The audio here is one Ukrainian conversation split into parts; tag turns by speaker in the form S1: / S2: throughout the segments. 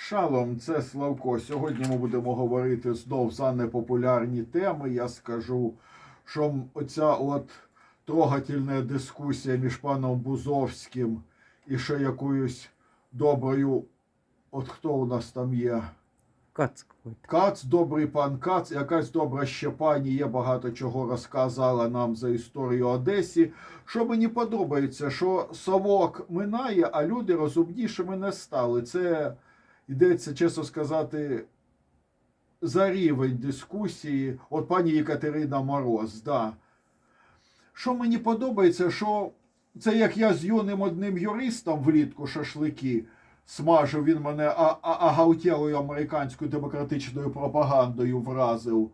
S1: Шалом, це Славко. Сьогодні ми будемо говорити знов за непопулярні теми. Я скажу, що оця от трогательна дискусія між паном Бузовським і ще якоюсь доброю. От хто у нас там є?
S2: Кац.
S1: Кац, добрий пан Кац, якась добра ще пані є багато чого розказала нам за історію Одесі. Що мені подобається, що совок минає, а люди розумнішими не стали. Це йдеться, чесно сказати, за рівень дискусії. От пані Єкатерина Мороз, да. Що мені подобається, що це як я з юним одним юристом влітку шашлики смажив він мене агаутєлою американською демократичною пропагандою вразив.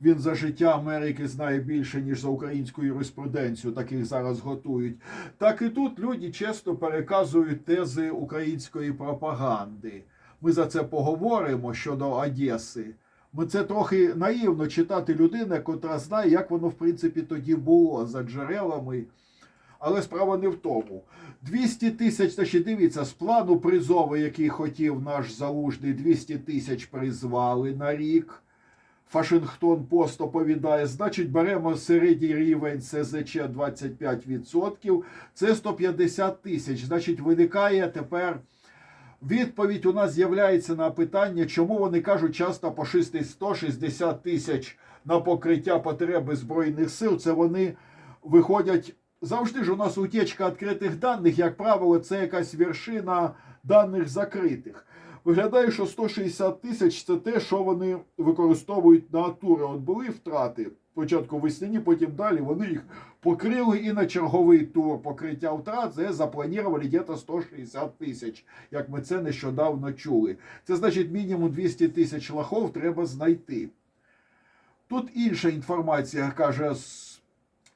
S1: Він за життя Америки знає більше, ніж за українську юриспруденцію, таких зараз готують. Так і тут люди чесно переказують тези української пропаганди. Ми за це поговоримо щодо Одеси. Ми це трохи наївно читати людина, котра знає, як воно в принципі тоді було за джерелами. Але справа не в тому. 200 тисяч, значить, дивіться, з плану призову, який хотів наш залужний, 200 тисяч призвали на рік. Вашингтон Пост оповідає, значить, беремо середній рівень СЗЧ 25%, це 150 тисяч. Значить, виникає тепер відповідь у нас з'являється на питання, чому вони кажуть часто по 160 тисяч на покриття потреби Збройних сил. Це вони виходять. Завжди ж у нас утечка відкритих даних, як правило, це якась вершина даних закритих. Виглядає, що 160 тисяч це те, що вони використовують на тури. От були втрати спочатку весняні, потім далі вони їх покрили і на черговий тур покриття втрат це запланували десь 160 тисяч, як ми це нещодавно чули. Це значить мінімум 200 тисяч лахов треба знайти. Тут інша інформація каже з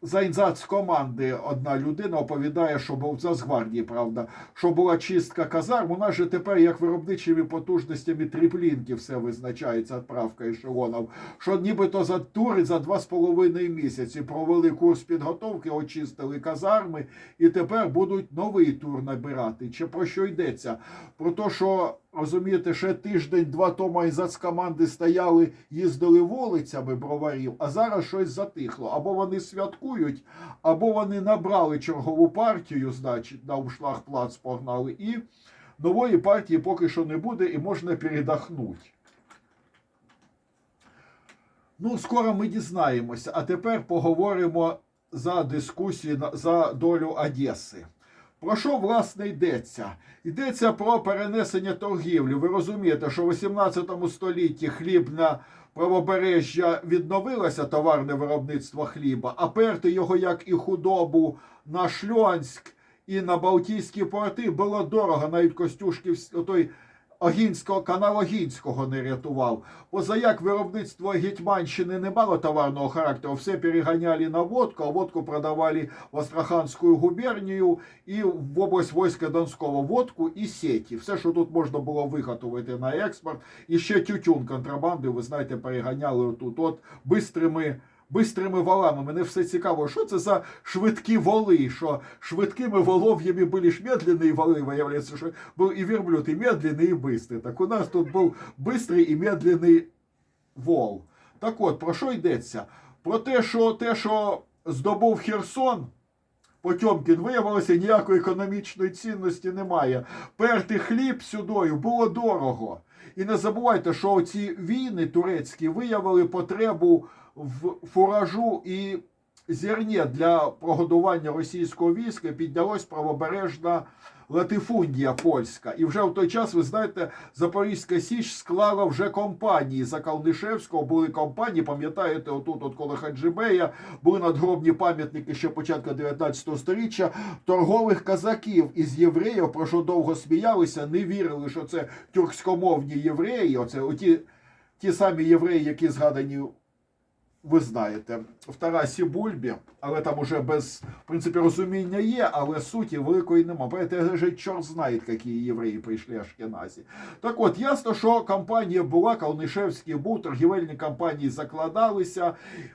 S1: за команди одна людина оповідає, що був за Нацгвардії, правда, що була чистка казарм. У нас же тепер як виробничими потужностями тріплінки все визначається відправка ешелонів. Що нібито за тури за два з половиною місяці провели курс підготовки, очистили казарми, і тепер будуть новий тур набирати. Чи про що йдеться? Про те, що розумієте, ще тиждень-два тому із команди стояли, їздили вулицями броварів, а зараз щось затихло. Або вони святкують, або вони набрали чергову партію, значить, на Ушлагплац погнали, і нової партії поки що не буде, і можна передохнути. Ну, скоро ми дізнаємося. А тепер поговоримо за дискусію за долю Одеси. Про що власне йдеться? Йдеться про перенесення торгівлі. Ви розумієте, що в 18 столітті хлібна правобережжя відновилося товарне виробництво хліба, а перти його, як і худобу, на Шльонськ і на Балтійські порти було дорого. Навіть Костюшків той Огінського канал Огінського не рятував. Позаяк виробництво Гетьманщини не мало товарного характеру, все переганяли на водку, а водку продавали в Астраханську губернію і в область війська Донського водку і сеті. Все, що тут можна було виготовити на експорт. І ще тютюн контрабанди, ви знаєте, переганяли тут. От бистрими. Бистрими валами. Мене все цікаво, що це за швидкі воли, що швидкими волов'ями були ж медленні воли, виявляється, що був і верблюд, і медленний, і бистрий. Так у нас тут був бистрий і медленний вол. Так от, про що йдеться? Про те, що те, що здобув Херсон, Потьомкін, виявилося, ніякої економічної цінності немає. Перти хліб сюдою було дорого. І не забувайте, що ці війни турецькі виявили потребу в фуражу і зерні для прогодування російського війська. Піднялась правобережна латифундія польська. І вже в той час, ви знаєте, Запорізька Січ склала вже компанії. За Калнишевського були компанії, пам'ятаєте, отут, от коло Хаджибея, були надгробні пам'ятники ще початку 19 століття торгових казаків із євреїв, про що довго сміялися, не вірили, що це тюркськомовні євреї. Оце оті ті самі євреї, які згадані. Ви знаєте, в Тарасі Бульбі, але там уже без в принципі розуміння є, але суті великої нема. Поэтому чорт знає, які євреї прийшли Ашкеназі. Так от, ясно, що кампанія була, Калнишевський був, торгівельні кампанії закладалися.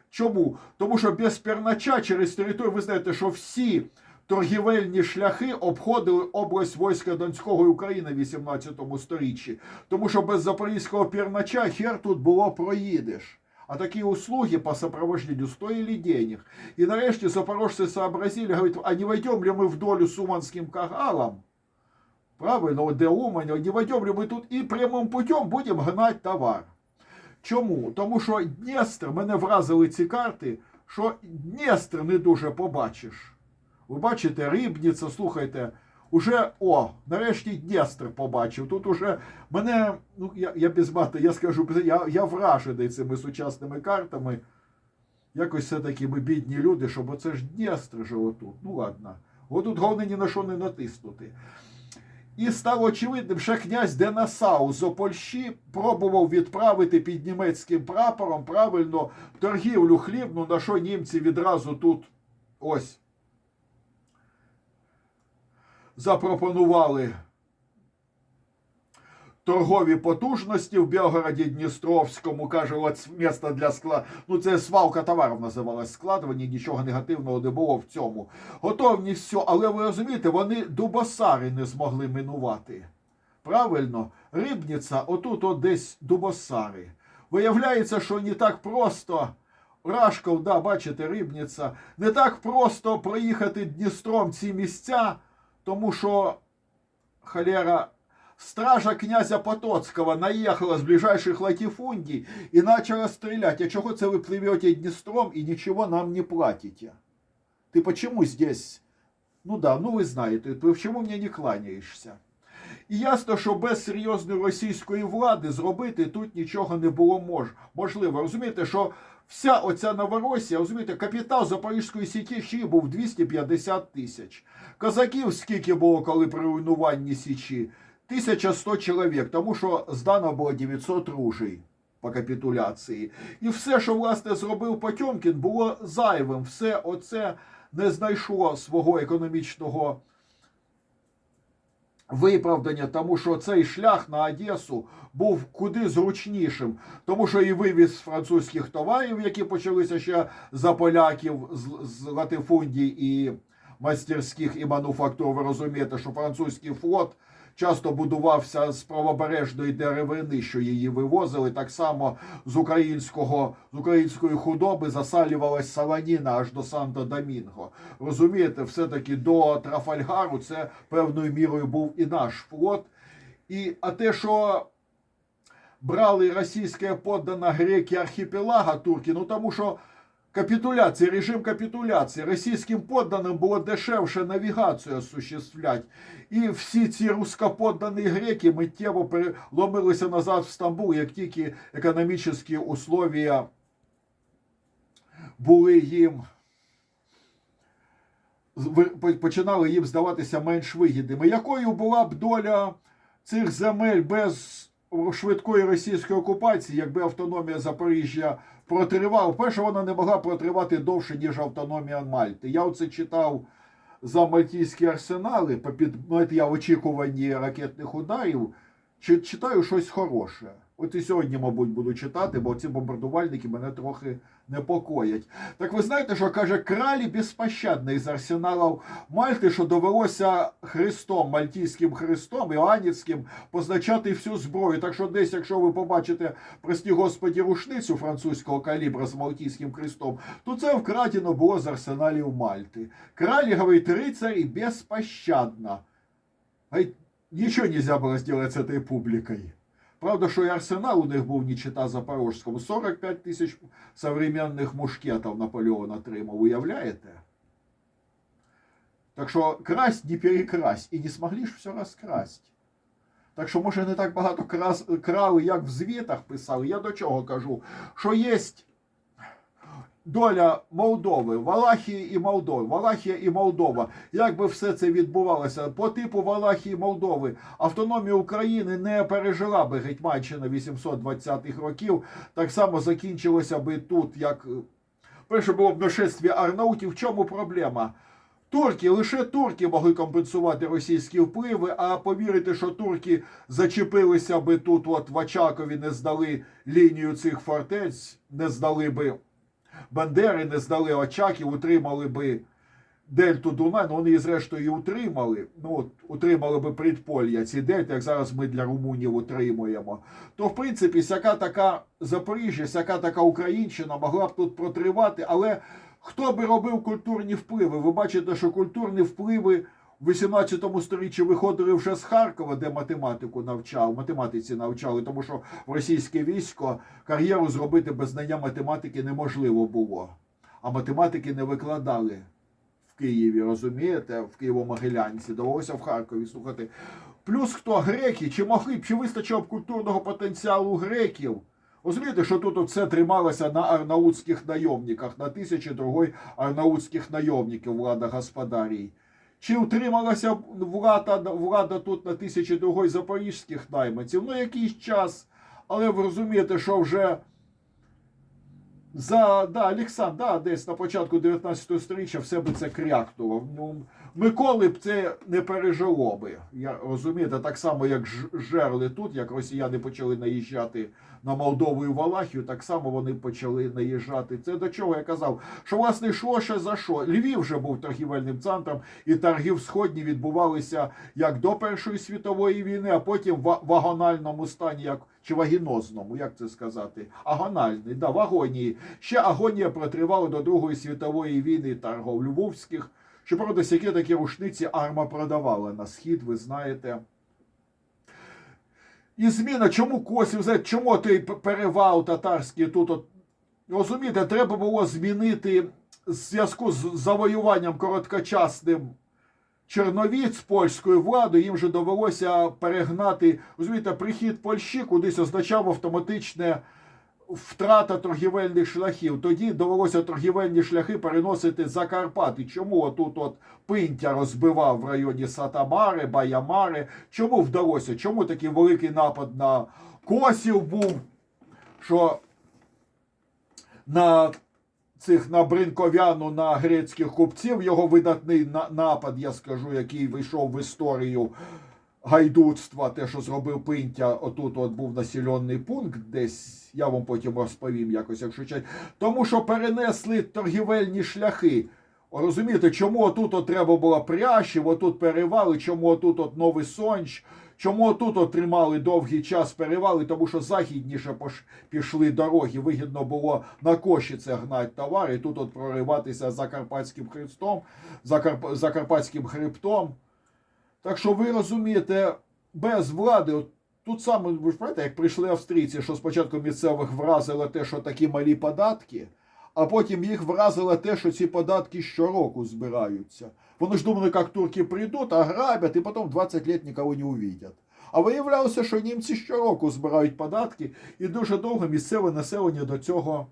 S1: Чому? Тому що без пернача через територію, ви знаєте, що всі торгівельні шляхи обходили область війська Донського і України в 18 сторіччі. Тому що без запорізького пірнача хер тут було проїдеш. А такі услуги по сопровождению стоили денег. І нарешті запорожці сообразили, говорять, а не войдем ли ми в долю с Уманським кагалом? Правильно, де Умань, не войдем ли ми тут і прямим путем будемо гнати товар. Чому? Тому що Дністр, мене вразили ці карти, що Дністр не дуже побачиш. Ви бачите, Рибніця, слухайте, уже, о, нарешті Дністр побачив. Тут уже мене, ну я, я без мати, я скажу, я, я вражений цими сучасними картами. Якось все-таки ми бідні люди, щоб оце ж Дністр же отут. Ну ладно. Отут головне ні на що не натиснути. І стало очевидним, що князь Денасау з Опольщі пробував відправити під німецьким прапором правильно торгівлю хлібну, на що німці відразу тут ось запропонували торгові потужності в Білгороді Дністровському, каже, от місто для скла... Ну, це свалка товарів називалась складування, нічого негативного не було в цьому. Готовні все, але ви розумієте, вони дубосари не змогли минувати. Правильно, Рибниця, отут от десь дубосари. Виявляється, що не так просто. Рашков, да, бачите, Рибниця, не так просто проїхати Дністром ці місця, тому що холера. Стража князя Потоцкого наехала с ближайших латифундий и начала стрелять. А чего це вы плывете Днестром и ничего нам не платите? Ты почему здесь? Ну да, ну ви знаєте, ти чому мені не кланяєшся? І ясно, що без серйозної російської влади зробити тут нічого не було мож... можливо. Розумієте, що вся оця Новоросія, розумієте, капітал Запорізької січі ще був 250 тисяч. Козаків скільки було, коли при руйнуванні січі? 1100 чоловік, тому що здано було 900 ружей по капітуляції. І все, що власне зробив Потьомкін, було зайвим. Все оце не знайшло свого економічного виправдання, тому що цей шлях на Одесу був куди зручнішим, тому що і вивіз французьких товарів, які почалися ще за поляків з, з латифундій і мастерських і мануфактур. Ви розумієте, що французький флот часто будувався з правобережної деревини, що її вивозили. Так само з українського з української худоби засалювалась саланіна аж до Санто-Домінго. Розумієте, все-таки до Трафальгару це певною мірою був і наш флот. І а те, що брали російське поддана греки архіпелага турки, ну тому що. Капітуляція, режим капітуляції. Російським подданим було дешевше навігацію осуществлять. І всі ці рускоподдані греки миттєво переломилися назад в Стамбул, як тільки економічні условия були їм починали їм здаватися менш вигідними. Якою була б доля цих земель без швидкої російської окупації, якби автономія Запоріжжя протривала, перше, вона не могла протривати довше, ніж автономія Мальти. Я оце читав за мальтійські арсенали, попід, ну, я в очікуванні ракетних ударів, читаю щось хороше. От і сьогодні, мабуть, буду читати, бо ці бомбардувальники мене трохи непокоять. Так ви знаєте, що каже кралі безпощадний з арсеналів Мальти, що довелося Христом, Мальтійським Христом, Іоанівським, позначати всю зброю. Так що десь, якщо ви побачите, прості господі, рушницю французького калібра з Мальтійським Христом, то це вкрадено було з арсеналів Мальти. Кралі, говорить, рицарь і безпощадно. Нічого не можна було зробити з цією публікою. Правда, що і арсенал у них був не чита Запорожському. 45 тисяч современних мушкетів Наполеон отримав, уявляєте? Так що красть не перекрасть. І не змогли ж все розкрасть. Так що, може, не так багато крас... крали, як в звітах писали. Я до чого кажу? Що є Доля Молдови, Валахії і Молдови, Валахія і Молдова. Як би все це відбувалося по типу Валахії і Молдови, автономія України не пережила би Гетьманщина 820-х років. Так само закінчилося би тут, як перше було б нашествие Арнаутів. В чому проблема? Турки, лише турки могли компенсувати російські впливи, а повірити, що турки зачепилися би тут, от в Очакові, не здали лінію цих фортець, не здали би. Бандери не здали Очаків, утримали би дельту Дунай, ну вони зрештою і утримали. Ну, от, утримали би предполля ці дельти, як зараз ми для румунів утримуємо. То, в принципі, всяка така Запоріжжя, всяка така Українщина могла б тут протривати, але хто би робив культурні впливи? Ви бачите, що культурні впливи в 18 сторіччі виходили вже з Харкова, де математику навчав, математиці навчали, тому що в російське військо кар'єру зробити без знання математики неможливо було. А математики не викладали в Києві, розумієте, в Києво-Могилянці, довелося в Харкові слухати. Плюс хто греки, чи могли б, чи вистачило б культурного потенціалу греків? Розумієте, що тут все трималося на арнаутських найомниках, на тисячі другої арнаутських найомників влада господарій. Чи утрималася влада, влада тут на тисячі другої запорізьких найманців? Ну, якийсь час. Але ви розумієте, що вже за да, Олександр, да, десь на початку 19 століття все би це крякнуло. Ну, Миколи б це не пережило би. Я розумієте, так само, як жерли тут, як росіяни почали наїжджати на Молдову і Валахію, так само вони почали наїжджати. Це до чого я казав? Що власне йшло ще за що? Львів вже був торгівельним центром, і торги в сходні відбувалися як до Першої світової війни, а потім в вагональному стані, як чи вагінозному, як це сказати? Агональний, да, в агонії. Ще агонія протривала до Другої світової війни торгов львовських. Щоправда, сякі такі рушниці арма продавала на схід, ви знаєте. І зміна, чому Косів, чому той перевал татарський тут от Розумієте, треба було змінити в зв'язку з завоюванням короткочасним Черновіць польською владою, їм же довелося перегнати. Розумієте, прихід Польщі кудись означав автоматичне втрата торгівельних шляхів. Тоді довелося торгівельні шляхи переносити за Карпати. Чому отут от Пинтя розбивав в районі Сатамари, Баямари? Чому вдалося? Чому такий великий напад на Косів був? Що на цих на бринковяну, на грецьких купців його видатний напад, я скажу, який вийшов в історію гайдутства, те, що зробив Пинтя, отут от був населений пункт, десь я вам потім розповім якось, якщо чай. Тому що перенесли торгівельні шляхи. Розумієте, чому отут от треба було прящів, отут перевали, чому отут от Новий Сонч, чому отут от тримали довгий час перевали, тому що західніше пішли дороги, вигідно було на Кошіце гнати товари, тут от прориватися за Карпатським хребтом, за, Карп... за Карпатським хребтом. Так що ви розумієте, без влади, от тут саме, ви ж пам'ятаєте, як прийшли австрійці, що спочатку місцевих вразило те, що такі малі податки, а потім їх вразило те, що ці податки щороку збираються. Вони ж думали, як турки прийдуть, ограбять, і потім 20 років нікого не увидять. А виявлялося, що німці щороку збирають податки, і дуже довго місцеве населення до цього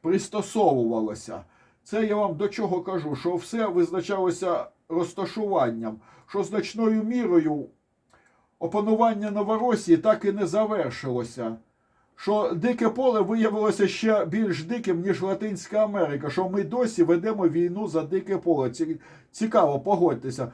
S1: пристосовувалося. Це я вам до чого кажу, що все визначалося розташуванням, що значною мірою опанування Новоросії так і не завершилося. Що дике поле виявилося ще більш диким, ніж Латинська Америка, що ми досі ведемо війну за дике поле. Цікаво, погодьтеся.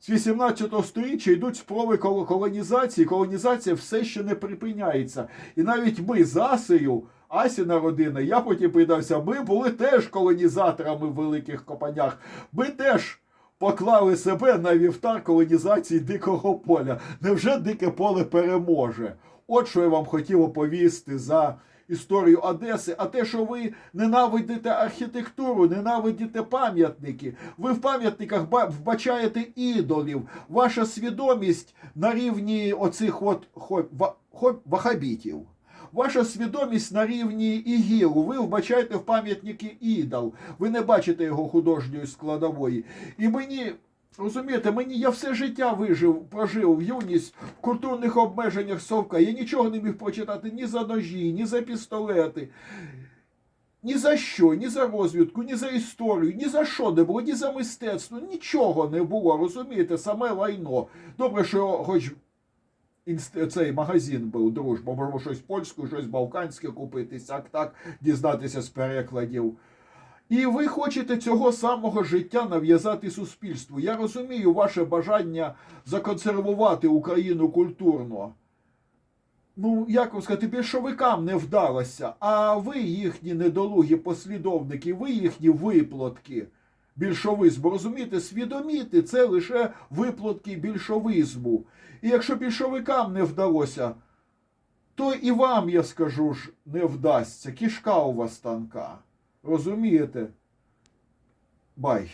S1: З 18 століття йдуть спроби колонізації. Колонізація все ще не припиняється. І навіть ми з Асею, Асіна родина, я потім придався, ми були теж колонізаторами в великих копанях. Ми теж поклали себе на вівтар колонізації дикого поля. Невже дике поле переможе? От що я вам хотів оповісти за історію Одеси. А те, що ви ненавидите архітектуру, ненавидите пам'ятники, ви в пам'ятниках вбачаєте ідолів. Ваша свідомість на рівні оцих от хо, вахабітів. Ваша свідомість на рівні ігілу. Ви вбачаєте в пам'ятники ідол. Ви не бачите його художньої складової. І мені. Розумієте, мені я все життя вижив, прожив юність в культурних обмеженнях совка. Я нічого не міг почитати ні за ножі, ні за пістолети. Ні за що, ні за розвідку, ні за історію, ні за що не було, ні за мистецтво, нічого не було, розумієте, саме лайно. Добре, що хоч цей магазин був дружба, можемо щось польське, щось балканське купити, сяк так дізнатися з перекладів. І ви хочете цього самого життя нав'язати суспільству. Я розумію ваше бажання законсервувати Україну культурно. Ну, як вам сказати, більшовикам не вдалося, а ви їхні недолугі послідовники, ви їхні виплатки більшовизму. Розумієте, свідоміти це лише виплатки більшовизму. І якщо більшовикам не вдалося, то і вам, я скажу ж, не вдасться. Кішка у вас танка. Розумієте? Бай.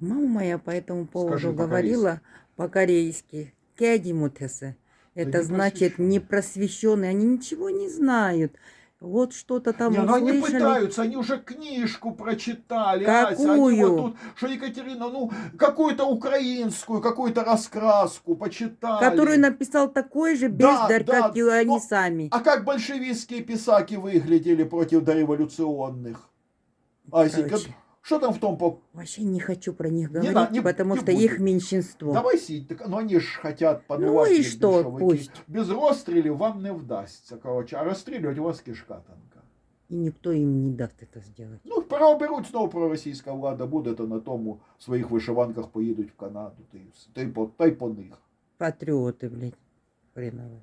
S2: Мама моя по этому поводу
S1: Скажи
S2: говорила по-корейски. Кядимутесе. Это
S1: не
S2: значит
S1: просвещенные.
S2: непросвещенные. Они ничего не знают. Вот что-то там
S1: Не, ну они
S2: услышали.
S1: пытаются, они уже книжку прочитали. Ася,
S2: Какую?
S1: вот тут, что Екатерина, ну, какую-то украинскую, какую-то раскраску почитали.
S2: Который написал такой же
S1: Да,
S2: бездарь,
S1: да,
S2: как и они
S1: но-
S2: сами.
S1: А как большевистские писаки выглядели против дореволюционных? Асенька,
S2: Короче.
S1: что там в том по...
S2: Вообще не хочу про них
S1: Не
S2: говорить,
S1: надо, не-
S2: потому
S1: не
S2: что
S1: будем.
S2: их меньшинство.
S1: Давай сидь, так, ну они ж хотят подавать.
S2: Ну и
S1: их
S2: что,
S1: большевики.
S2: пусть.
S1: Без розстрілів вам не вдасться, короче, а розстрілювати у вас кишка танка.
S2: И никто им не даст это сделать.
S1: Ну, переоберуть знову проросійська влада буде, то на тому в своїх вишиванках поїдуть в Канаду, та й, все. та й, по, та й по них.
S2: Патриоты, блядь, хреновые.